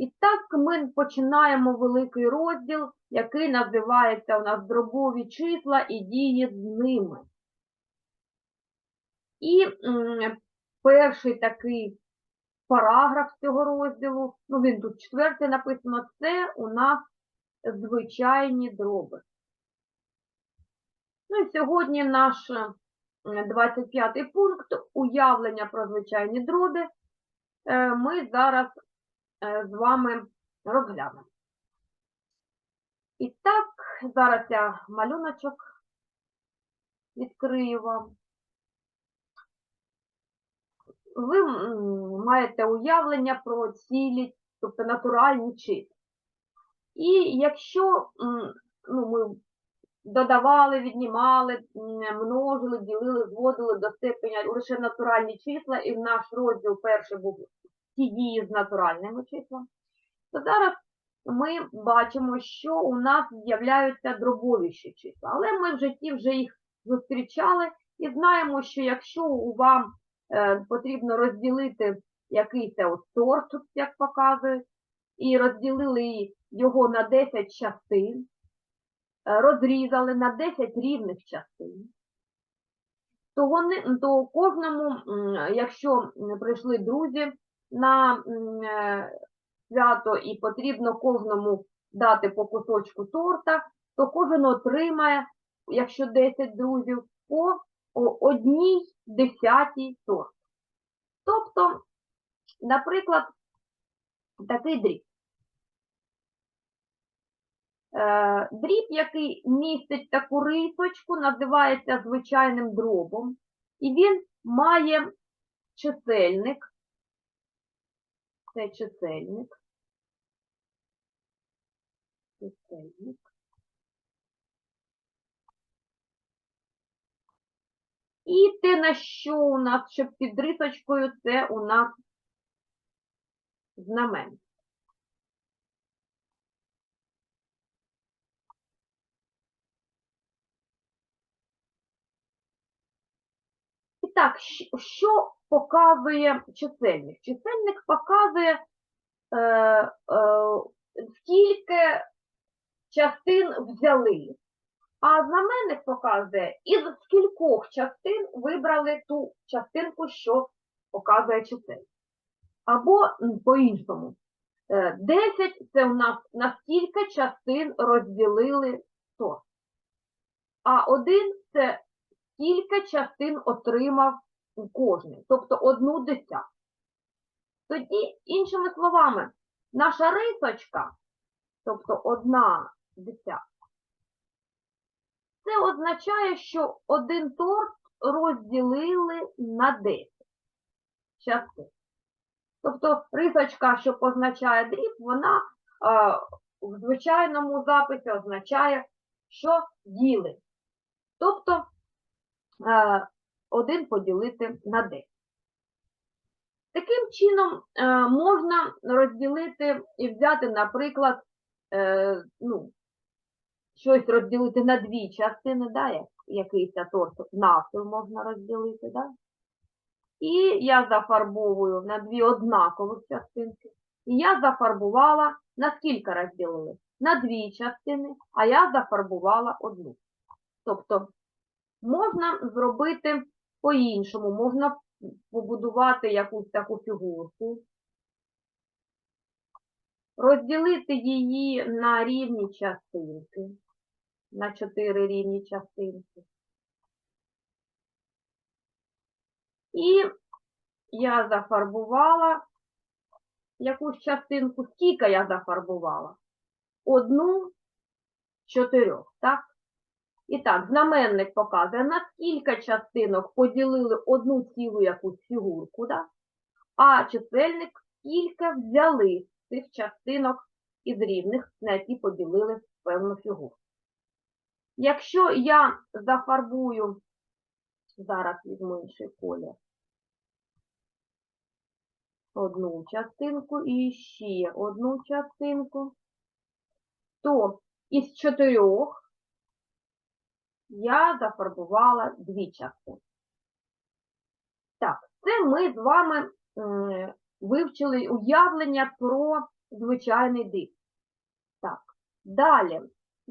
І так ми починаємо великий розділ, який називається у нас дробові числа і дії з ними. І перший такий параграф цього розділу, ну він тут четвертий написано, це у нас звичайні дроби. Ну і сьогодні наш е, 25-й пункт уявлення про звичайні дроби е, ми зараз е, з вами розглянемо. І так, зараз я малюночок відкрию вам. Ви маєте уявлення про цілі, тобто натуральні числа. І якщо ну, ми додавали, віднімали, множили, ділили, зводили до степеня лише натуральні числа, і в наш розділ перший був ті дії з натуральними числами, то зараз ми бачимо, що у нас з'являються дробовіші числа. Але ми в житті вже їх зустрічали і знаємо, що якщо у вам е, потрібно розділити якийсь от торт, як показують, і розділили його на 10 частин, е, розрізали на 10 рівних частин, то, вони, то кожному, якщо прийшли друзі на е, свято і потрібно кожному дати по кусочку торта, то кожен отримає, якщо 10 друзів, по одній десятій торт. Тобто, наприклад, такий дріб. Е, Дріб, який містить таку рисочку, називається звичайним дробом, і він має чисельник. Це чисельник. Чисельник. І те, на що у нас, що під рисочкою, це у нас знамен. І так, що показує чисельник? Чисельник показує, е, е, скільки частин взяли, а знаменник показує, із скількох частин вибрали ту частинку, що показує чисельник. Або по-іншому. Е, 10 це у нас на скільки частин розділили торт. А 1 це скільки частин отримав кожний, тобто одну десяту. Тоді, іншими словами, наша рисочка, тобто одна десята, це означає, що один торт розділили на 10 частин. Тобто рисочка, що позначає дріб, вона е, в звичайному записі означає, що ділить. Тобто один поділити на 10. Таким чином е, можна розділити і взяти, наприклад, е, ну, щось розділити на дві частини, да, як, якийсь торт навпіл можна розділити. Да? І я зафарбовую на дві однакових частинки. І я зафарбувала, на скільки розділили? На дві частини, а я зафарбувала одну. Тобто можна зробити по-іншому, можна побудувати якусь таку фігурку, розділити її на рівні частинки, на чотири рівні частинки. І я зафарбувала якусь частинку. Скільки я зафарбувала? Одну з чотирьох, так? І так, знаменник показує, на скільки частинок поділили одну цілу якусь фігурку, да? а чисельник скільки взяли цих частинок із рівних, на які поділили певну фігуру. Якщо я зафарбую, зараз візьму інший колір, одну частинку і ще одну частинку, то із чотирьох я зафарбувала дві частини. Так, це ми з вами вивчили уявлення про звичайний диск. Так, далі.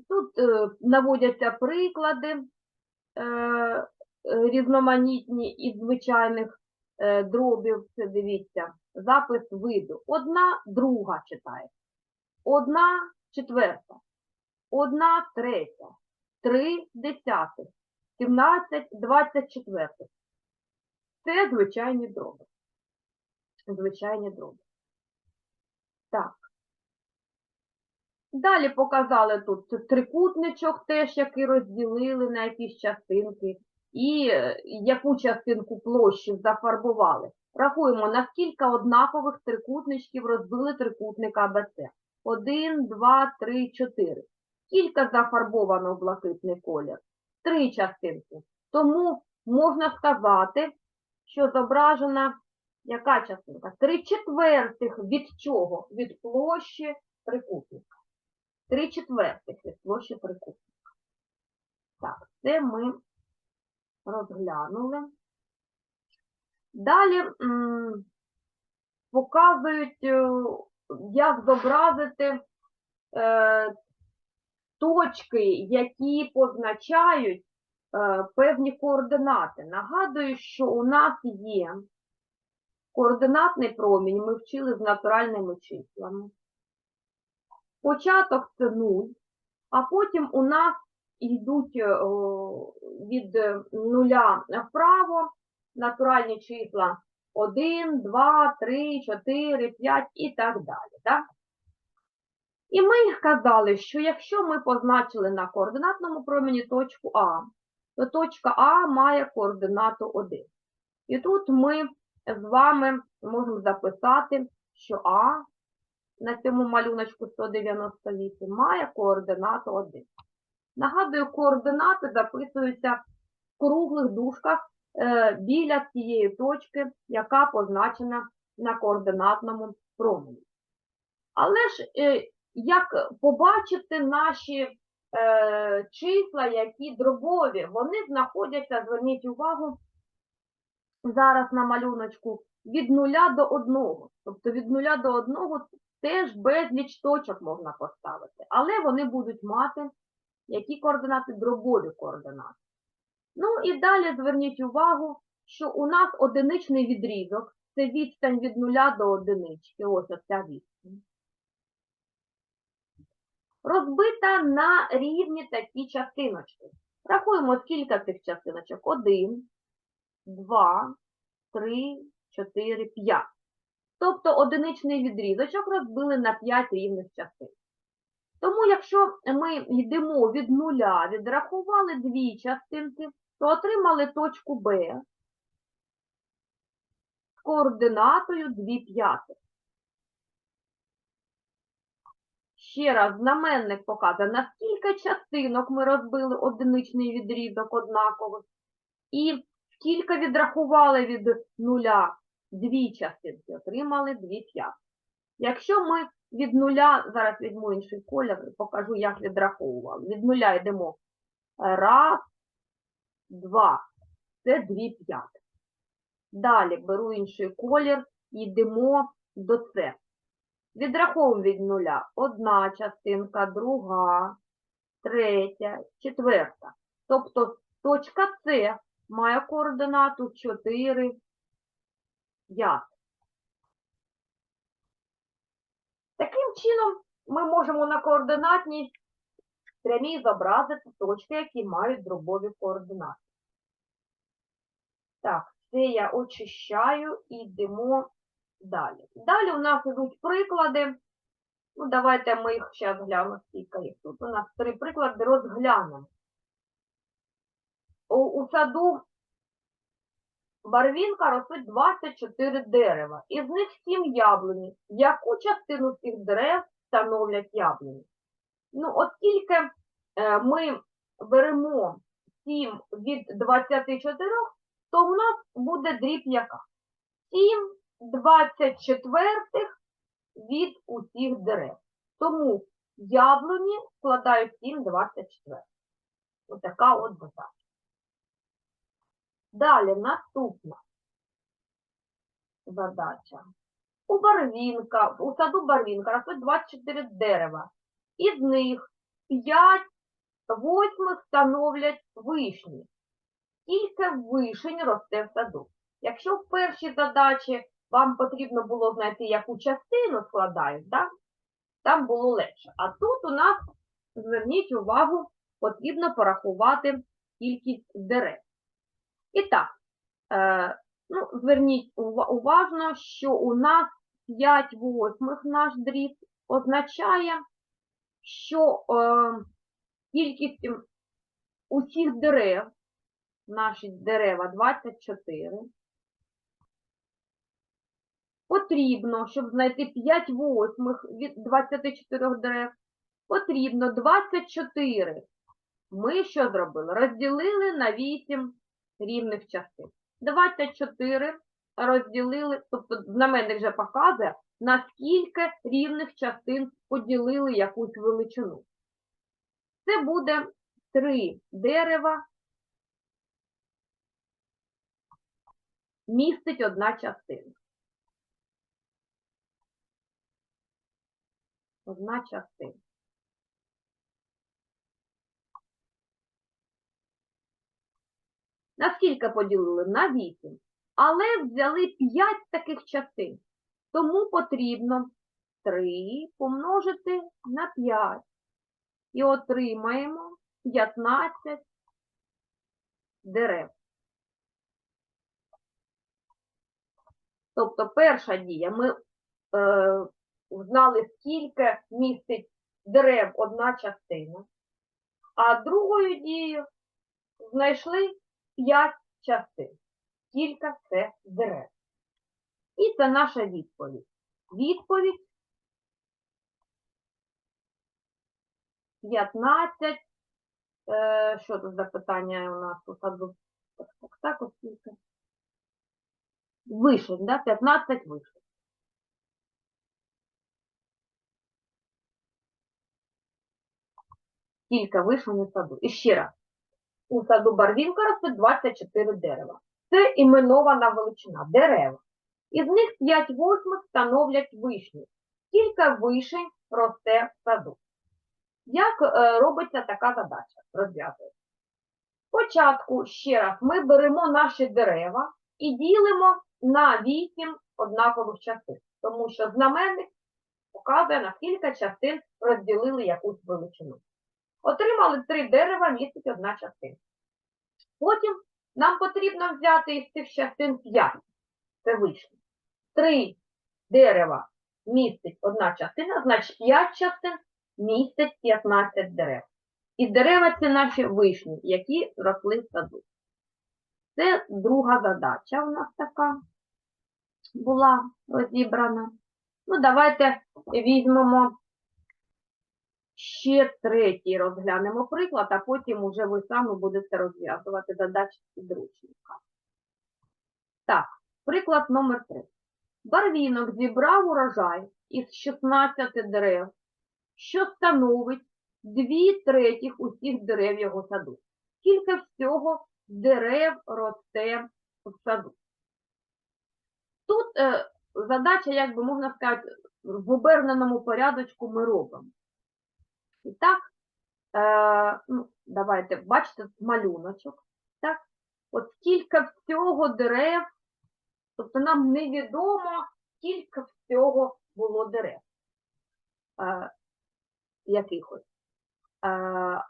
Тут е, наводяться приклади е, е, різноманітні із звичайних е, дробів. Це дивіться, запис виду. Одна друга читає. Одна четверта. Одна третя. Три десятих. 17 двадцять четвертих. Це звичайні дроби. Звичайні дроби. Так. Далі показали тут трикутничок теж, який розділили на якісь частинки, і е, яку частинку площі зафарбували. Рахуємо, на скільки однакових трикутничків розбили трикутник АБЦ. Один, два, три, чотири. Скільки зафарбовано в блакитний колір? Три частинки. Тому можна сказати, що зображена яка частинка? Три четвертих від чого? Від площі трикутника. Три четвертих від площі трикутника. Так, це ми розглянули. Далі показують, е, як зобразити е, точки, які позначають е, певні координати. Нагадую, що у нас є координатний промінь, ми вчили з натуральними числами. Початок це 0, а потім у нас йдуть е, від нуля вправо натуральні числа 1, 2, 3, 4, 5 і так далі. Так? І ми казали, що якщо ми позначили на координатному промені точку А, то точка А має координату 1. І тут ми з вами можемо записати, що А на цьому малюночку 198 має координату 1. Нагадую, координати записуються в круглих дужках е, біля цієї точки, яка позначена на координатному промені. Але ж, е, як побачити наші е, числа, які дробові, вони знаходяться, зверніть увагу, зараз на малюночку, від нуля до одного. Тобто від нуля до одного теж безліч точок можна поставити, але вони будуть мати які координати? Дробові координати. Ну і далі зверніть увагу, що у нас одиничний відрізок, це відстань від нуля до одинички, ось оця відстань. Розбита на рівні такі частиночки. Рахуємо, скільки цих частиночок. Один, два, три, чотири, п'ять. Тобто одиничний відрізочок розбили на 5 рівних частин. Тому, якщо ми йдемо від нуля, відрахували дві частинки, то отримали точку Б з координатою 2 п'ятих. Ще раз, знаменник показує, на скільки частинок ми розбили одиничний відрізок однаково, і скільки відрахували від нуля дві частинки, отримали 2 п'ятих. Якщо ми від нуля, зараз візьму інший колір покажу, як відраховували. Від нуля йдемо раз, два, це дві п'ятих. Далі беру інший колір і йдемо до С. Відраховуємо від нуля одна частинка, друга, третя, четверта. Тобто точка С має координату 4, 5. Таким чином, ми можемо на координатній прямій зобразити точки, які мають дробові координати. Так, це я очищаю і йдемо далі. Далі у нас йдуть приклади. Ну, давайте ми їх зараз глянемо, скільки їх тут. У нас три приклади розглянемо. У, у саду Барвінка ростуть 24 дерева, із них 7 яблуні. Яку частину цих дерев становлять яблуні? Ну, оскільки е, ми беремо 7 від 24, то в нас буде дріб яка? 7 24 від усіх дерев. Тому яблуні складають 7 24. Ось така от задача. Далі наступна задача. у барвінка, у саду барвінка росте 24 дерева. Із них 5 восьмих становлять вишні. Скільки вишень росте в саду? Якщо в першій задачі вам потрібно було знайти, яку частину складають, да? там було легше. А тут у нас, зверніть увагу, потрібно порахувати кількість дерев. І так, е, ну, зверніть ува- уважно, що у нас 5 восьмих наш дріб означає, що е, кількість усіх дерев, наші дерева 24, потрібно, щоб знайти 5 восьмих від 24 дерев, потрібно 24. Ми що зробили? Розділили на 8 рівних частин. 24 розділили, тобто знаменник вже показує, на скільки рівних частин поділили якусь величину. Це буде 3 дерева, містить одна частина. Одна частина. На скільки поділили? На 8. Але взяли 5 таких частин. Тому потрібно 3 помножити на 5. І отримаємо 15 дерев. Тобто перша дія. Ми е, знали, скільки містить дерев одна частина. А другою дією знайшли 5 частин. Скільки це дерев. І це наша відповідь. Відповідь 15. Е, що тут за питання у нас саду? Так, так, ось. Вишень, да? 15 вишень. Скільки вишень у саду? І ще раз. У саду Барвінка росте 24 дерева. Це іменована величина дерева. Із них 5 восьмих становлять вишні. Скільки вишень росте в саду? Як е, робиться така задача? Розв'язується. Спочатку, ще раз, ми беремо наші дерева і ділимо на 8 однакових частин, тому що знаменник показує, на скільки частин розділили якусь величину. Отримали три дерева, містить одна частина. Потім нам потрібно взяти із цих частин 5. Це вийшло. Три дерева містить одна частина, значить 5 частин містить 15 дерев. І дерева це наші вишні, які росли в саду. Це друга задача у нас така була розібрана. Ну, давайте візьмемо ще третій розглянемо приклад, а потім уже ви самі будете розв'язувати задачі підручника. Так, приклад номер 3. Барвінок зібрав урожай із 16 дерев, що становить 2 третіх усіх дерев його саду. Скільки всього дерев росте в саду? Тут е, задача, як би можна сказати, в оберненому порядочку ми робимо. І так, е, ну, давайте, бачите, малюночок. Так? От скільки всього дерев, тобто нам невідомо, скільки всього було дерев. Е, якихось. Е,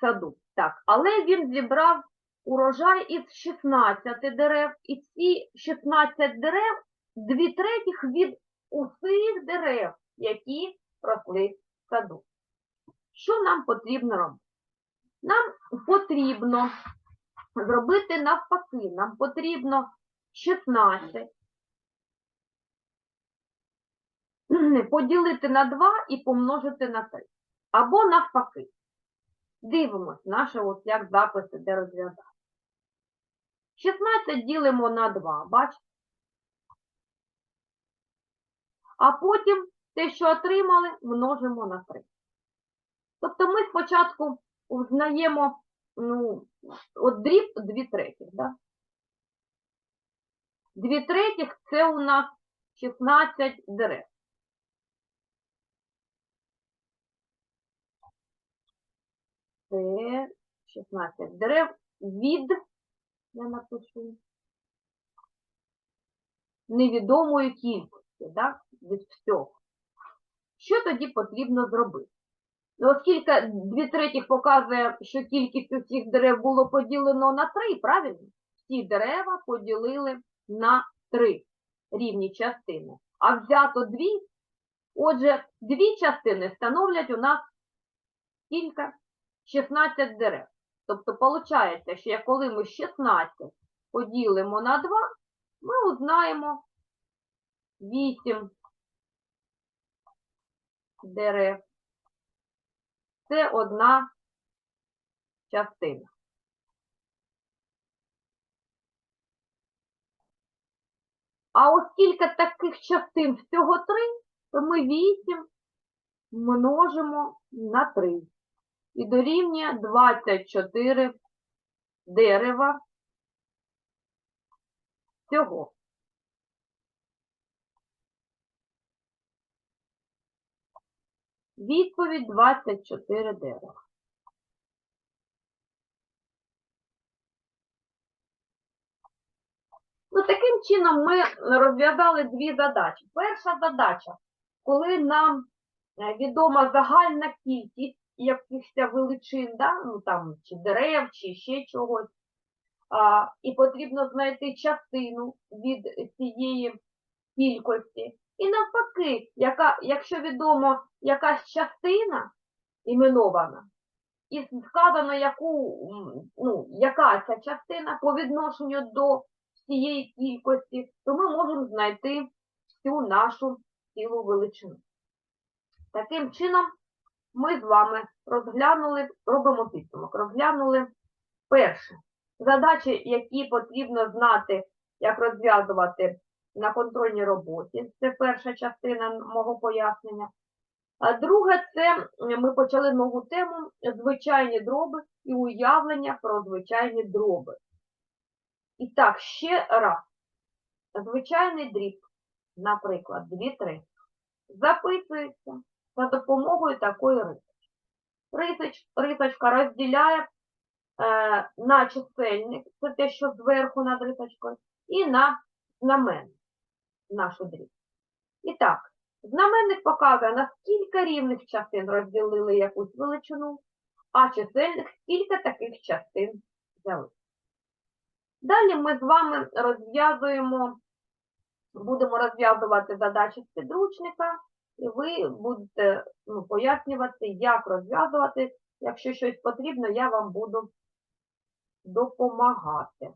саду. Так, але він зібрав урожай із 16 дерев, і ці 16 дерев, дві третіх від усіх дерев, які росли саду. Що нам потрібно робити? Нам потрібно зробити навпаки. Нам потрібно 16 поділити на 2 і помножити на 3. Або навпаки. Дивимось, наше ось як записи, де розв'язати. 16 ділимо на 2, бачите? А потім те, що отримали, множимо на 3. Тобто ми спочатку узнаємо, ну, от дріб 2 третіх, да? 2 третіх це у нас 16 дерев. Це 16 дерев від, я напишу, невідомої кількості, так, від всього. Що тоді потрібно зробити? Оскільки дві третіх показує, що кількість усіх дерев було поділено на три, правильно? Всі дерева поділили на три рівні частини. А взято дві, отже, дві частини становлять у нас кілька 16 дерев. Тобто, виходить, що коли ми 16 поділимо на 2, ми узнаємо 8 дерев. Це одна частина. А оскільки таких частин всього 3, то ми 8 множимо на 3. І дорівнює 24 дерева всього. Відповідь 24 дерева. Ну, таким чином ми розв'язали дві задачі. Перша задача, коли нам е, відома загальна кількість якихось величин, да? ну, там, чи дерев, чи ще чогось, а, і потрібно знайти частину від цієї кількості. І навпаки, яка, якщо відомо якась частина іменована, і сказано, яку, ну, яка ця частина по відношенню до цієї кількості, то ми можемо знайти всю нашу цілу величину. Таким чином, ми з вами розглянули, робимо підсумок, розглянули перше задачі, які потрібно знати, як розв'язувати на контрольній роботі. Це перша частина мого пояснення. А друге, це ми почали нову тему звичайні дроби і уявлення про звичайні дроби. І так, ще раз. Звичайний дріб, наприклад, 2-3, записується за допомогою такої рисочки. Рисоч, рисочка розділяє е, на чисельник, це те, що зверху над рисочкою, і на знаменник нашу дріб. І так, знаменник показує, на скільки рівних частин розділили якусь величину, а чисельник скільки таких частин взяли. Далі ми з вами розв'язуємо, будемо розв'язувати задачі з підручника, і ви будете ну, пояснювати, як розв'язувати. Якщо щось потрібно, я вам буду допомагати.